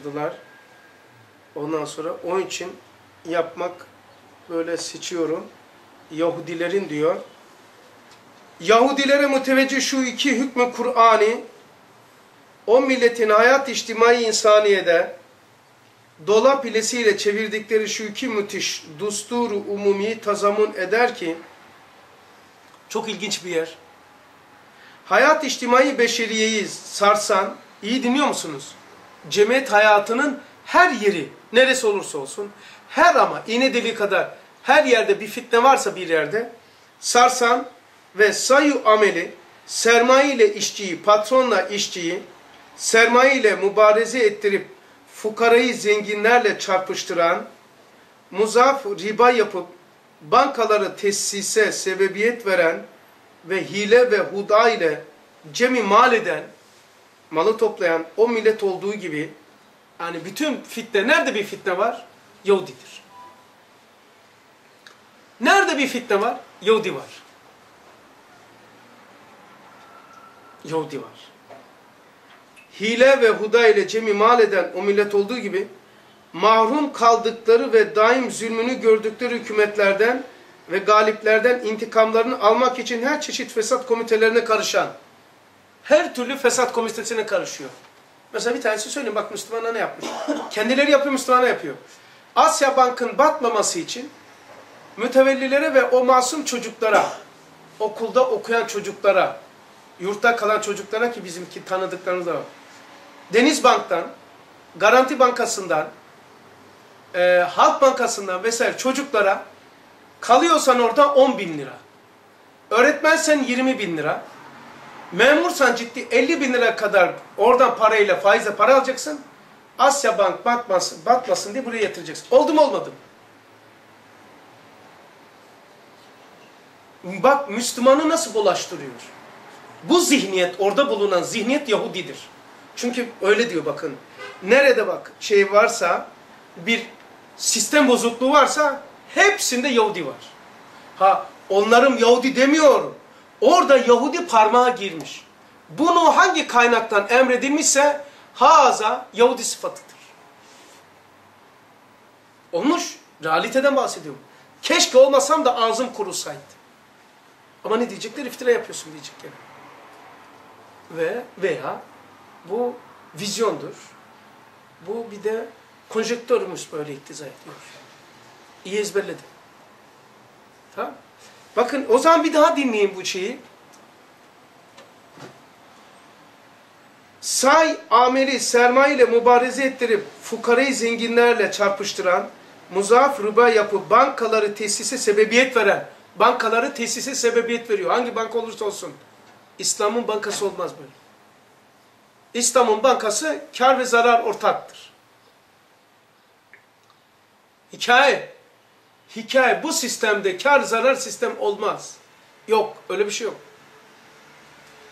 yaptırdılar. Ondan sonra onun için yapmak böyle seçiyorum. Yahudilerin diyor. Yahudilere müteveccih şu iki hükmü Kur'an'ı o milletin hayat içtimai insaniyede dolap ilesiyle çevirdikleri şu iki müthiş dusturu umumi tazamun eder ki çok ilginç bir yer. Hayat içtimai beşeriyeyi sarsan, iyi dinliyor musunuz? Cemiyet hayatının her yeri, neresi olursa olsun, her ama iğne deliği kadar her yerde bir fitne varsa bir yerde, sarsan ve sayu ameli, sermaye ile işçiyi, patronla işçiyi, sermaye ile mübareze ettirip fukarayı zenginlerle çarpıştıran, muzaf riba yapıp bankaları tesise sebebiyet veren ve hile ve huda ile cemi mal eden, malı toplayan o millet olduğu gibi, yani bütün fitne, nerede bir fitne var? Yahudidir. Nerede bir fitne var? Yahudi var. Yahudi var. Hile ve huda ile cemi mal eden o millet olduğu gibi, mahrum kaldıkları ve daim zulmünü gördükleri hükümetlerden ve galiplerden intikamlarını almak için her çeşit fesat komitelerine karışan, her türlü fesat komitesine karışıyor. Mesela bir tanesi söyleyeyim bak Müslümana ne yapmış. Kendileri yapıyor Müslümana yapıyor. Asya Bank'ın batmaması için mütevellilere ve o masum çocuklara, okulda okuyan çocuklara, yurtta kalan çocuklara ki bizimki tanıdıklarımız da var. Deniz Bank'tan, Garanti Bankası'ndan, e, Halk Bankası'ndan vesaire çocuklara kalıyorsan orada 10 bin lira. Öğretmensen 20 bin lira. Memursan ciddi 50 bin lira kadar oradan parayla faizle para alacaksın. Asya Bank batmasın, batmasın diye buraya yatıracaksın. Oldu mu olmadı mı? Bak Müslümanı nasıl bulaştırıyor. Bu zihniyet, orada bulunan zihniyet Yahudidir. Çünkü öyle diyor bakın. Nerede bak şey varsa, bir sistem bozukluğu varsa hepsinde Yahudi var. Ha onların Yahudi demiyorum. Orada Yahudi parmağı girmiş. Bunu hangi kaynaktan emredilmişse haza Yahudi sıfatıdır. Olmuş. Realiteden bahsediyorum. Keşke olmasam da ağzım kurusaydı. Ama ne diyecekler? İftira yapıyorsun diyecekler. Ve veya bu vizyondur. Bu bir de konjektörmüş böyle iktiza ediyor. İyi ezberledim. Tamam Bakın o zaman bir daha dinleyin bu şeyi. Say ameli sermaye ile mübareze ettirip fukarayı zenginlerle çarpıştıran, muzaf riba yapıp bankaları tesise sebebiyet veren, bankaları tesise sebebiyet veriyor. Hangi banka olursa olsun. İslam'ın bankası olmaz böyle. İslam'ın bankası kar ve zarar ortaktır. Hikaye. Hikaye bu sistemde kar zarar sistem olmaz. Yok öyle bir şey yok.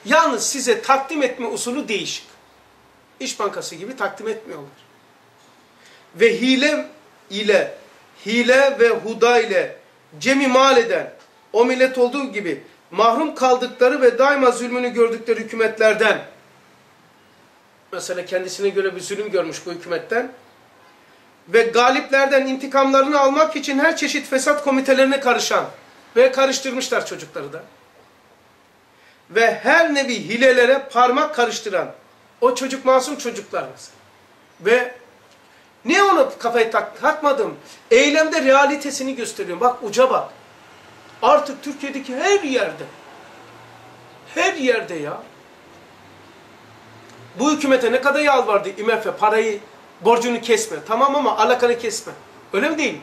Yalnız size takdim etme usulü değişik. İş Bankası gibi takdim etmiyorlar. Ve hile ile, hile ve huda ile cemi mal eden o millet olduğu gibi mahrum kaldıkları ve daima zulmünü gördükleri hükümetlerden mesela kendisine göre bir zulüm görmüş bu hükümetten ve galiplerden intikamlarını almak için her çeşit fesat komitelerine karışan ve karıştırmışlar çocukları da. Ve her nevi hilelere parmak karıştıran o çocuk masum çocuklar mesela. Ve niye onu kafayı tak takmadım? Eylemde realitesini gösteriyorum. Bak uca bak. Artık Türkiye'deki her yerde her yerde ya bu hükümete ne kadar yalvardı IMF parayı borcunu kesme. Tamam ama alakanı kesme. Öyle mi değil?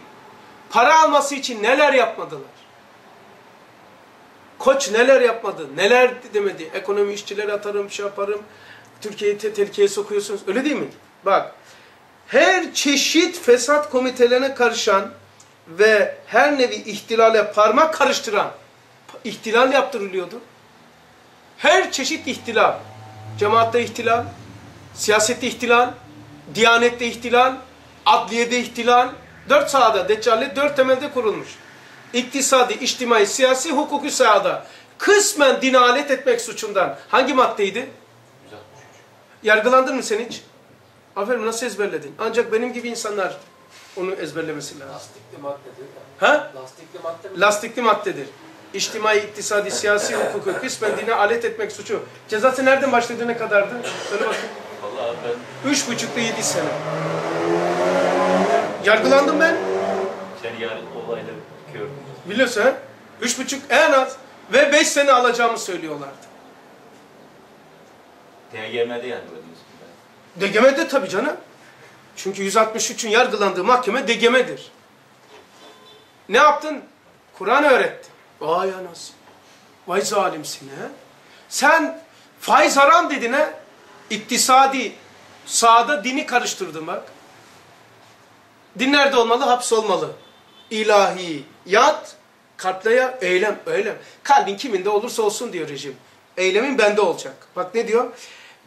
Para alması için neler yapmadılar? Koç neler yapmadı? Neler demedi? Ekonomi işçileri atarım, şey yaparım. Türkiye'yi te tehlikeye sokuyorsunuz. Öyle değil mi? Bak. Her çeşit fesat komitelerine karışan ve her nevi ihtilale parmak karıştıran ihtilal yaptırılıyordu. Her çeşit ihtilal. Cemaatte ihtilal, siyasette ihtilal, Diyanette ihtilal, adliyede ihtilal, dört sahada, deccalle dört temelde kurulmuş. İktisadi, içtimai, siyasi, hukuki sahada kısmen dine alet etmek suçundan hangi maddeydi? Yargılandın mı sen hiç? Aferin nasıl ezberledin? Ancak benim gibi insanlar onu ezberlemesi lazım. Lastikli maddedir. Ha? Lastikli madde mi? Lastikli maddedir. İçtimai, iktisadi, siyasi hukuku kısmen dine alet etmek suçu. Cezası nereden başladı ne kadardı? Söyle bakayım. Ben Üç buçukta yedi sene. Yargılandım ben. sen yarın olayla gördüm. Biliyorsun ha? Üç buçuk en az. Ve beş sene alacağımı söylüyorlardı. TGM'de yani böyle diyorsun. DGM'de tabii canım. Çünkü 163'ün yargılandığı mahkeme DGM'dir. Ne yaptın? Kur'an öğrettin. Vay anasını. Vay zalimsin ha. Sen faiz haram dedin ha. İktisadi, sağda dini karıştırdın bak. Din nerede olmalı? Haps olmalı. İlahi, yat, kalpleye eylem, eylem. Kalbin kiminde olursa olsun diyor rejim. Eylemin bende olacak. Bak ne diyor?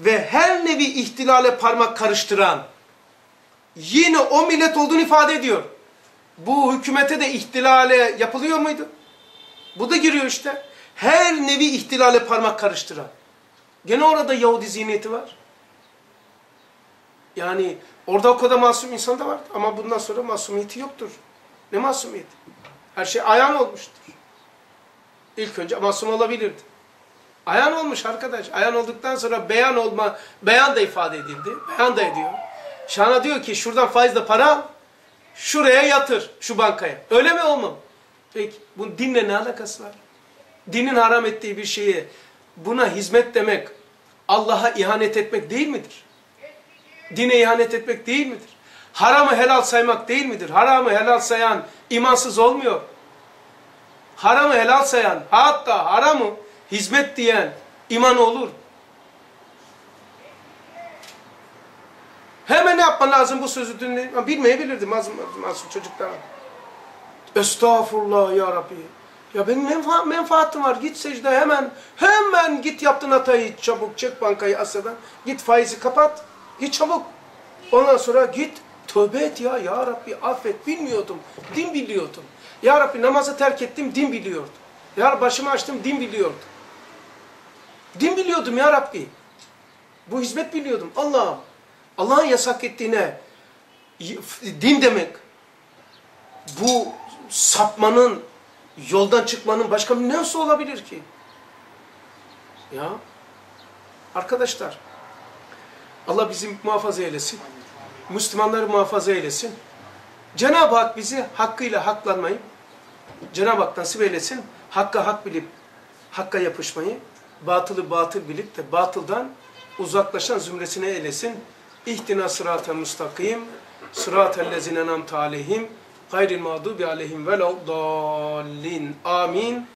Ve her nevi ihtilale parmak karıştıran, yine o millet olduğunu ifade ediyor. Bu hükümete de ihtilale yapılıyor muydu? Bu da giriyor işte. Her nevi ihtilale parmak karıştıran. Gene orada Yahudi zihniyeti var. Yani orada o kadar masum insan da var ama bundan sonra masumiyeti yoktur. Ne masumiyeti? Her şey ayan olmuştur. İlk önce masum olabilirdi. Ayan olmuş arkadaş. Ayan olduktan sonra beyan olma, beyan da ifade edildi. Beyan da ediyor. Şana diyor ki şuradan faizle para al, şuraya yatır, şu bankaya. Öyle mi olmam? Peki bunun dinle ne alakası var? Dinin haram ettiği bir şeye buna hizmet demek, Allah'a ihanet etmek değil midir? Dine ihanet etmek değil midir? Haramı helal saymak değil midir? Haramı helal sayan imansız olmuyor. Haramı helal sayan, hatta haramı hizmet diyen iman olur. Hemen ne yapman lazım bu sözü dinle? Bilmeyebilirdim masum, masum çocuklar. Estağfurullah ya Rabbi. Ya benim menfa menfaatim var. Git secde hemen. Hemen git yaptın hatayı çabuk. Çek bankayı Asya'dan. Git faizi kapat. Git çabuk. Ondan sonra git tövbe et ya. Ya Rabbi affet. Bilmiyordum. Din biliyordum. Ya Rabbi namazı terk ettim. Din biliyordum. Ya başımı açtım. Din biliyordum. Din biliyordum ya Rabbi. Bu hizmet biliyordum. Allah'ım. Allah'ın yasak ettiğine din demek. Bu sapmanın, yoldan çıkmanın başka bir nasıl olabilir ki? Ya arkadaşlar Allah bizi muhafaza eylesin. Müslümanları muhafaza eylesin. Cenab-ı Hak bizi hakkıyla haklanmayı, Cenab-ı Hak nasip eylesin. Hakka hak bilip hakka yapışmayı, batılı batıl bilip de batıldan uzaklaşan zümresine eylesin. İhtina sıratel müstakim, sıratel lezine namte aleyhim, gayril mağdubi aleyhim velad dallin. Amin.